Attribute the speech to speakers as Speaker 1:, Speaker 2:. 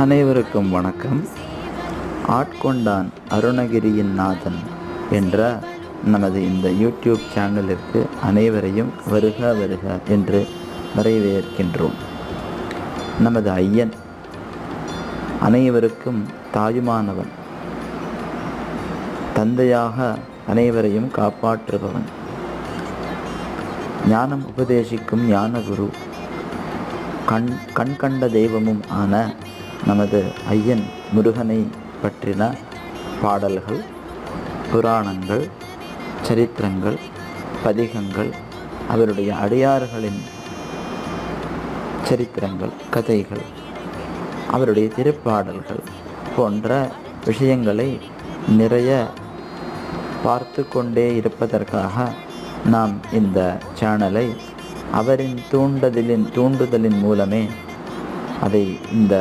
Speaker 1: அனைவருக்கும் வணக்கம். ஆட்கொண்டான் அருணகிரியின் நாதன் என்ற நமது இந்த யூடியூப் சேனலிற்கு அனைவரையும் வருக வருக என்று வரவேற்கின்றோம். நமது ஐயன் அனைவருக்கும் தாயுமானவன். தந்தையாக அனைவரையும் காப்பாற்றுபவன். ஞானம் உபதேசிக்கும் ஞானகுரு. கண் கண் கண்ட தெய்வமும் ஆன நமது ஐயன் முருகனை பற்றின பாடல்கள் புராணங்கள் சரித்திரங்கள் பதிகங்கள் அவருடைய அடியார்களின் சரித்திரங்கள் கதைகள் அவருடைய திருப்பாடல்கள் போன்ற விஷயங்களை நிறைய பார்த்து கொண்டே இருப்பதற்காக நாம் இந்த சேனலை அவரின் தூண்டுதலின் தூண்டுதலின் மூலமே அதை இந்த